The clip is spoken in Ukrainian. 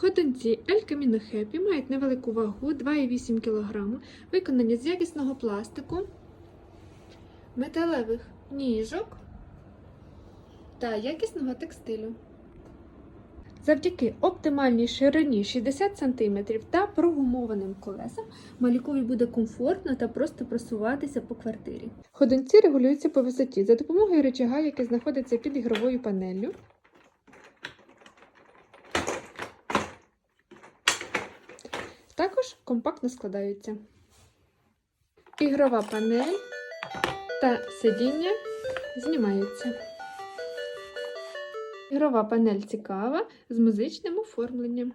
Ходунці El Camino Happy мають невелику вагу 2,8 кг, виконані з якісного пластику, металевих ніжок та якісного текстилю. Завдяки оптимальній ширині 60 см та прогумованим колесам малюкові буде комфортно та просто просуватися по квартирі. Ходунці регулюються по висоті за допомогою рычага, який знаходиться під ігровою панеллю. Також компактно складаються. Ігрова панель та сидіння знімаються. Ігрова панель цікава з музичним оформленням.